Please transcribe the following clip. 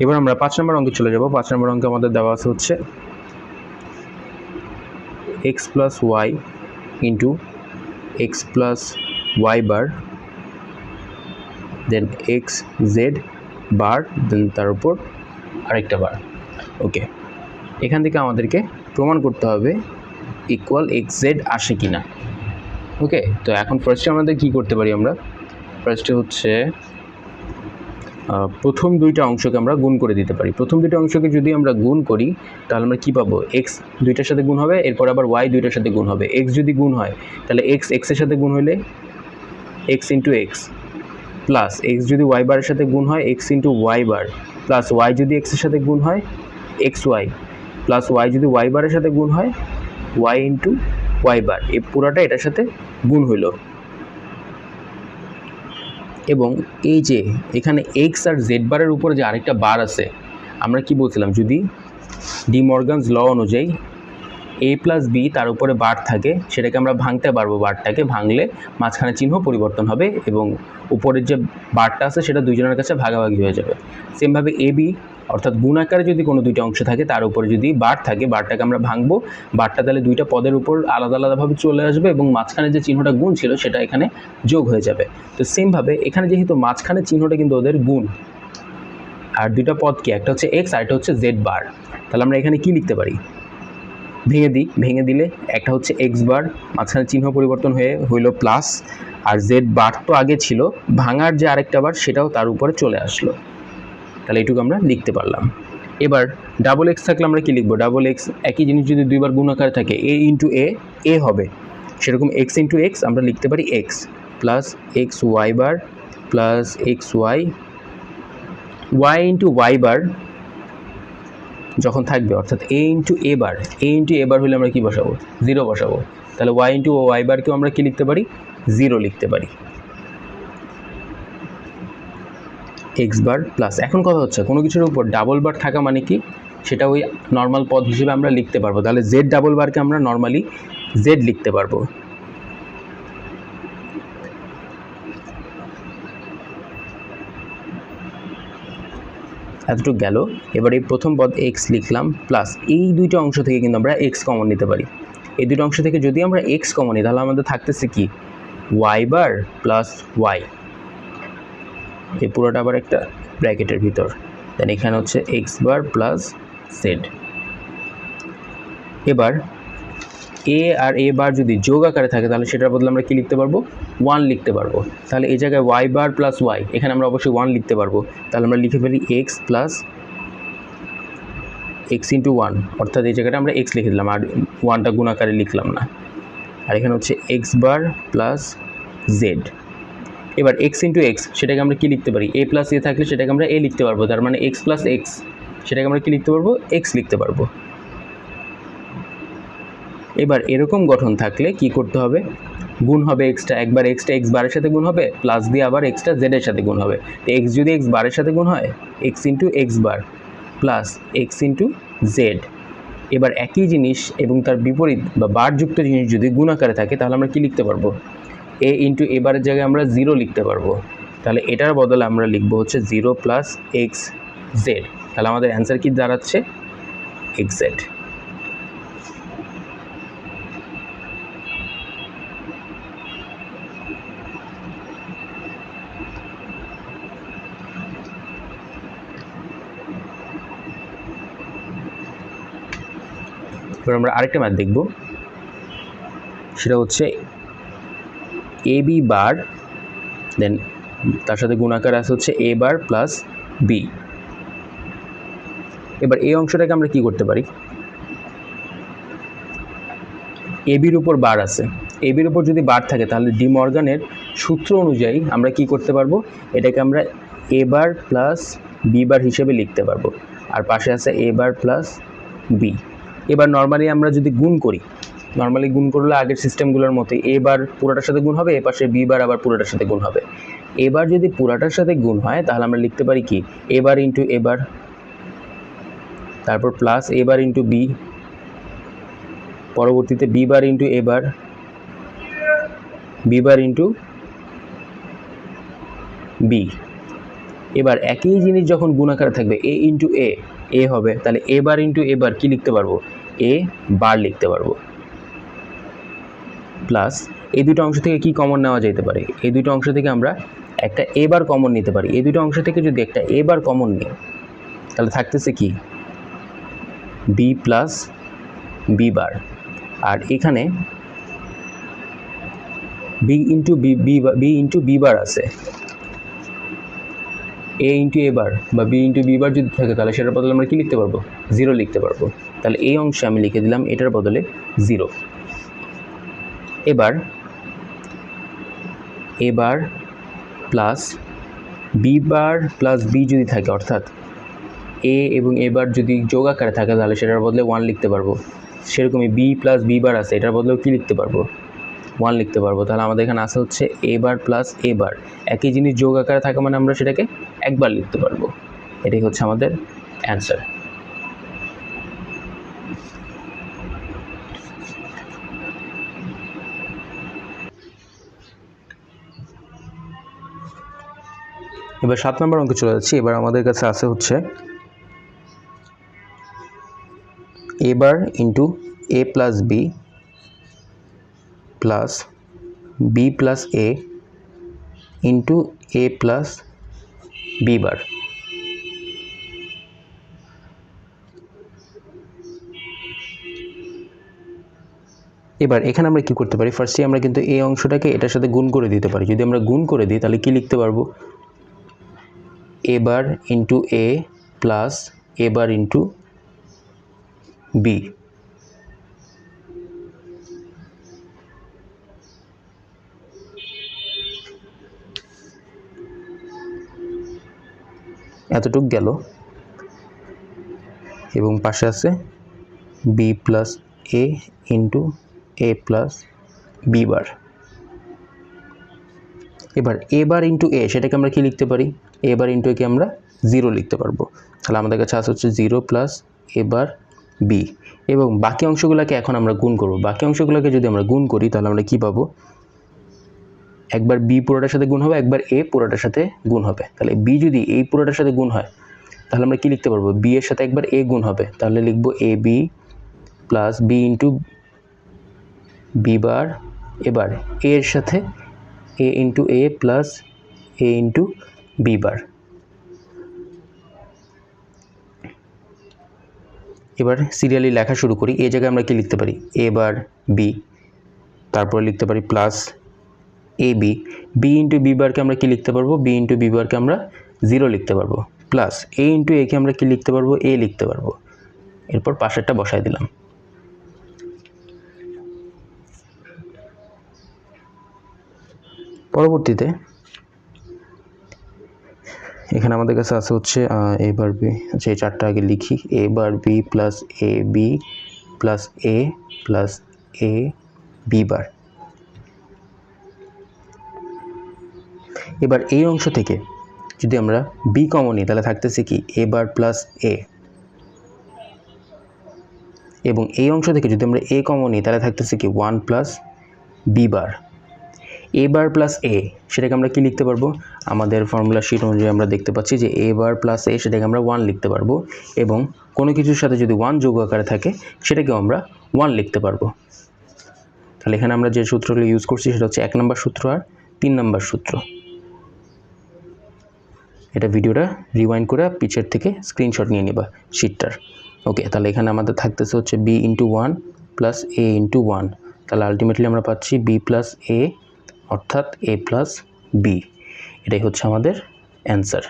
এবার আমরা পাঁচ নম্বর অঙ্কে চলে যাব। পাঁচ নম্বর অঙ্কে আমাদের দেওয়া আছে হচ্ছে X plus Y into X plus Y bar then X Z bar then তার উপর আরেকটা বার ওকে এখান থেকে আমাদেরকে প্রমাণ করতে হবে ইকুয়াল এক্স জেড আসে কি না ওকে তো এখন ফার্স্টে আমাদের কী করতে পারি আমরা? ফার্স্টে হচ্ছে প্রথম দুইটা অংশকে আমরা গুণ করে দিতে পারি। প্রথম দুইটা অংশকে যদি আমরা গুণ করি, তাহলে আমরা কী পাবো? এক্স দুইটার সাথে গুণ হবে, এরপর আবার ওয়াই দুইটার সাথে গুণ হবে। এক্স যদি গুণ হয়, তাহলে এক্স এক্সের সাথে গুণ হলে X into X plus X যদি ওয়াই বারের সাথে গুণ হয় X into Y bar plus Y যদি এক্সের সাথে গুণ হয় এক্স ওয়াই প্লাস ওয়াই যদি ওয়াই বারের সাথে গুণ হয় ওয়াই ইন্টু ওয়াই বার এই পুরাটা এটার সাথে গুণ হইল। এবং এই যে এখানে এক্স আর জেড বারের উপরে যে আরেকটা বার আছে, আমরা কি বলছিলাম? যদি ডি মর্গানস ল অনুযায়ী এ প্লাস বি তার উপরে বার থাকে, সেটাকে আমরা ভাঙতে পারব। বারটাকে ভাঙলে মাঝখানে চিহ্ন পরিবর্তন হবে এবং উপরের যে বারটা আছে, সেটা দুজনের কাছে ভাগাভাগি হয়ে যাবে। সেমভাবে এ বি অর্থাৎ গুণ আকারে যদি কোনো দুইটা অংশ থাকে, তার উপরে যদি বার থাকে, বারটাকে আমরা ভাঙবো। বারটা তাহলে দুইটা পদের উপর আলাদা আলাদাভাবে চলে আসবে এবং মাঝখানে যে চিহ্নটা গুণ ছিল, সেটা এখানে যোগ হয়ে যাবে। তো সেমভাবে এখানে যেহেতু মাঝখানে চিহ্নটা কিন্তু ওদের গুণ। আর দুইটা পদ কি? একটা হচ্ছে এক্স আর একটা হচ্ছে জেড বার। তাহলে আমরা এখানে কি লিখতে পারি? ভেঙে দিই। ভেঙে দিলে একটা হচ্ছে এক্স বার মাঝখানে চিহ্ন পরিবর্তন হয়ে হইল প্লাস আর জেড বার তো আগে ছিল। ভাঙার যে আরেকটা বার, সেটাও তার উপরে চলে আসলো। তাহলে এটুকু আমরা লিখতে পারলাম। এবার ডাবল এক্স থাকলে আমরা কী লিখব? ডাবল এক্স একই জিনিস যদি দুইবার গুণাকারে থাকে এ ইন্টু এ এ হবে। সেরকম এক্স ইন্টু এক্স আমরা লিখতে পারি X plus X Y bar plus X Y Y into Y bar যখন থাকবে, অর্থাৎ এ ইন্টু এ বার এ ইন্টু এ বার হলে আমরা কী বসাবো? জিরো বসাবো। তাহলে ওয়াই ইন্টু ওয়াই বারকেও আমরা কী লিখতে পারি? জিরো লিখতে পারি। এক্স বার প্লাস এখন কথা হচ্ছে, কোনো কিছুর উপর ডাবল বার থাকা মানে কি? সেটা ওই নর্মাল পদ হিসেবে আমরা লিখতে পারব। তাহলে জেড ডাবল বারকে আমরা নর্মালি জেড লিখতে পারব। এতটুকু গেল। এবার এই প্রথম পদ এক্স লিখলাম প্লাস এই দুইটা অংশ থেকে কিন্তু আমরা এক্স কমন নিতে পারি। এই দুটো অংশ থেকে যদি আমরা এক্স কমন নিই, তাহলে আমাদের থাকতেছে কি? ওয়াই বার প্লাস ওয়াই এই পুরোটা আবার একটা ব্র্যাকেটের ভিতর। দেন এখানে হচ্ছে এক্স বার প্লাস জেড এবার এ আর এ বার যদি যোগ আকারে থাকে, তাহলে সেটার বদলে আমরা কি লিখতে পারব? ওয়ান লিখতে পারব। তাহলে এই জায়গায় ওয়াই বার প্লাস ওয়াই এখানে আমরা অবশ্যই ওয়ান লিখতে পারব। তাহলে আমরা লিখে ফেলি X plus X into one অর্থাৎ এই জায়গাটা আমরা এক্স লিখে দিলাম, আর ওয়ানটা গুণ আকারে লিখলাম না। আর এখানে হচ্ছে এক্স বার প্লাস জেড এবার এক্স ইন্টু এক্স সেটাকে আমরা কী লিখতে পারি? এ প্লাস এ থাকলে সেটাকে আমরা এ লিখতে পারব, তার মানে এক্স প্লাস এক্স সেটাকে আমরা কী লিখতে পারব? এক্স লিখতে পারব। এবার এরকম গঠন থাকলে কি করতে হবে? গুণ হবে এক্সট্রা একবার এক্সট্রা এক্স বারের সাথে গুণ হবে প্লাস দিয়ে আবার এক্সট্রা জেডের সাথে গুণ হবে। তো এক্স যদি এক্স বারের সাথে গুণ হয় X into X bar plus X into Z এবার একই জিনিস এবং তার বিপরীত বা বারযুক্ত জিনিস যদি গুণ আকারে থাকে, তাহলে আমরা কি লিখতে পারব? এ ইন্টু এ বারের জায়গায় আমরা জিরো লিখতে পারব। তাহলে এটার বদলে আমরা লিখব হচ্ছে জিরো প্লাস এক্স জেড তাহলে আমাদের অ্যান্সার কি দাঁড়াচ্ছে? এক্স জেড এবার আমরা আরেকটা ম্যাথ দেখব। সেটা হচ্ছে এ বি বার দেন তার সাথে গুণাকার আছে হচ্ছে এ বার প্লাস বি এবার এই অংশটাকে আমরা কি করতে পারি? এ বির উপর বার আছে। এ বির উপর যদি বার থাকে, তাহলে ডি মর্গানের সূত্র অনুযায়ী আমরা কি করতে পারব? এটাকে আমরা এ বার প্লাস বি বার হিসেবে লিখতে পারব। আর পাশে আছে এ বার প্লাস বি এবার নর্মালি আমরা যদি গুণ করি নর্মালি গুণ করলে আগের সিস্টেমগুলোর মতো এবার পুরাটার সাথে গুণ হবে এ পাশে বি বার আবার পুরোটার সাথে গুণ হবে। এবার যদি পুরাটার সাথে গুণ হয়, তাহলে আমরা লিখতে পারি কি? এবার ইন্টু এবার তারপর plus A bar into B পরবর্তীতে B bar into A bar B bar into B এবার একই জিনিস যখন গুণাকারে থাকবে এ ইন্টু এ এ হবে, তাহলে এ বার ইন্টু এবার কি লিখতে পারব? এ বার লিখতে পারব। প্লাস এই দুটো অংশ থেকে কি কমন নেওয়া যেতে পারে? এই দুটো অংশ থেকে আমরা একটা এ বার কমন নিতে পারি। এই দুটো অংশ থেকে যদি একটা এ বার কমন নিই, তাহলে থাকতেছে কি? বি প্লাস বি বার আর এখানে B into B B into B bar আছে। এ ইন্টু এ বার বা বি ইন্টু বি বার যদি থাকে, তাহলে সেটার বদলে আমরা কী লিখতে পারব? জিরো লিখতে পারব। তাহলে এই অংশে আমি লিখে দিলাম, এটার বদলে জিরো এবার A bar plus B bar plus B যদি থাকে, অর্থাৎ এ এবং এবার যদি যোগ আকারে থাকে, তাহলে সেটার বদলে ওয়ান লিখতে পারব। সেরকমই বি প্লাস বি বার আছে, এটার বদলেও কী লিখতে পারব? ওয়ান লিখতে পারব। তাহলে আমাদের এখানে আসা হচ্ছে এ বার প্লাস এ বার একই জিনিস যোগ আকারে থাকে মানে আমরা সেটাকে একবার লিখতে পারব। এটাই হচ্ছে আমাদের অ্যান্সার এবার সাত নম্বর অঙ্কে চলে যাচ্ছি। এবার আমাদের কাছে আছে হচ্ছে A bar into A plus B plus B plus A into A plus B bar এবার এখানে আমরা কি করতে পারি? ফার্স্টে আমরা কিন্তু এই অংশটাকে এটার সাথে গুণ করে দিতে পারি। যদি আমরা গুণ করে দিই, তাহলে কি লিখতে পারব? A bar into A plus A bar into B এতটুক গেল। এবং পাশে আছে B plus A into A plus B bar এবার এ বার ইন্টু এ সেটাকে আমরা কি লিখতে পারি? এ বার ইন্টু একে আমরা জিরো লিখতে পারব। তাহলে আমাদের কাছে আছে হচ্ছে zero plus A bar B এবং বাকি অংশগুলোকে এখন আমরা গুণ করব। বাকি অংশগুলোকে যদি আমরা গুণ করি, তাহলে আমরা কি পাবো? একবার বি পুরোটার সাথে গুণ হবে, একবার এ পুরোটার সাথে গুণ হবে। তাহলে বি যদি এই পুরোটার সাথে গুণ হয়, তাহলে আমরা কি লিখতে পারব? বি এর সাথে একবার এ গুণ হবে, তাহলে লিখব A B plus B into B bar এবার এর সাথে A into A plus A into B bar এবার সিরিয়ালি লেখা শুরু করি এই জায়গায় আমরা কি লিখতে পারি? এ বার বি তারপরে লিখতে পারি plus A B B into B বারকে আমরা কি লিখতে পারব? বি ইন্টু বি বারকে আমরা জিরো লিখতে পারব। প্লাস এ ইন্টু একে আমরা কি লিখতে পারব? এ লিখতে পারব। এরপর পাশেরটা বসায় দিলাম। পরবর্তীতে এখানে আমাদের কাছে আছে হচ্ছে এ বার বি আচ্ছা এই চারটা আগে লিখি। A bar B plus A B plus A plus A B bar এবার এই অংশ থেকে যদি আমরা বি কমন নিই, তাহলে থাকতেছে কি? এ বার প্লাস এ এবং এই অংশ থেকে যদি আমরা এ কমন নিই, তাহলে থাকতেছে কি? One plus B bar A bar plus A সেটাকে আমরা কি লিখতে পারব? আমাদের ফর্মুলা শিট অনুযায়ী আমরা দেখতে পাচ্ছি যে এ বার প্লাস এ সেটাকে আমরা ওয়ান লিখতে পারব এবং কোনো কিছুর সাথে যদি ওয়ান যোগ আকারে থাকে, সেটাকেও আমরা ওয়ান লিখতে পারব। তাহলে এখানে আমরা যে সূত্রগুলো ইউজ করছি সেটা হচ্ছে এক নম্বর সূত্র আর তিন নম্বর সূত্র। এটা ভিডিওটা রিওয়াইন্ড করে পিছের থেকে স্ক্রিনশট নিয়ে নিবা শিটটার ওকে তাহলে এখানে আমাদের থাকতেছে হচ্ছে B into one plus A into one তাহলে আলটিমেটলি আমরা পাচ্ছি বি প্লাস এ অর্থাৎ এ প্লাস বি এটাই হচ্ছে আমাদের অ্যান্সার